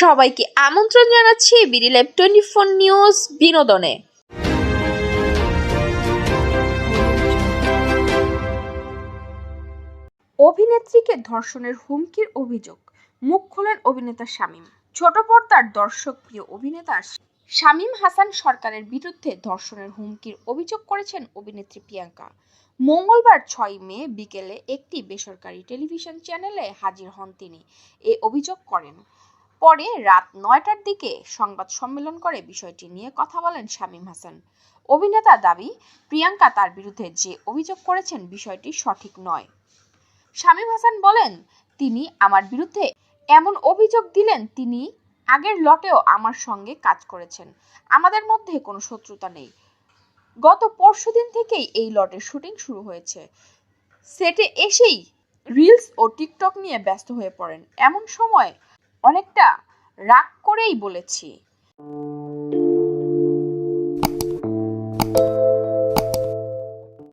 সবাইকে আমন্ত্রণ জানাচ্ছি BD lab twenty four news বিনোদনে। অভিনেত্রীকে ধর্ষণের হুমকির অভিযোগ, মুখ খোলেন অভিনেতা শামীম। ছোট পর্দার দর্শক প্রিয় অভিনেতা শামীম হাসান সরকারের বিরুদ্ধে ধর্ষণের হুমকির অভিযোগ করেছেন অভিনেত্রী প্রিয়াঙ্কা। মঙ্গলবার ছয় মে বিকেলে একটি বেসরকারি টেলিভিশন চ্যানেলে হাজির হন তিনি। এ অভিযোগ করেন। পরে রাত নয়টার দিকে সংবাদ সম্মেলন করে বিষয়টি নিয়ে কথা বলেন শামীম হাসান। অভিনেতা দাবি, প্রিয়াঙ্কা তার বিরুদ্ধে যে অভিযোগ করেছেন বিষয়টি সঠিক নয়। শামীম হাসান বলেন, তিনি আমার বিরুদ্ধে এমন অভিযোগ দিলেন, তিনি আগের লটেও আমার সঙ্গে কাজ করেছেন। আমাদের মধ্যে কোনো শত্রুতা নেই। গত পরশুদিন থেকেই এই লটের শুটিং শুরু হয়েছে। সেটে এসেই রিলস ও টিকটক নিয়ে ব্যস্ত হয়ে পড়েন। এমন সময় অনেকটা রাগ করেই বলেছি।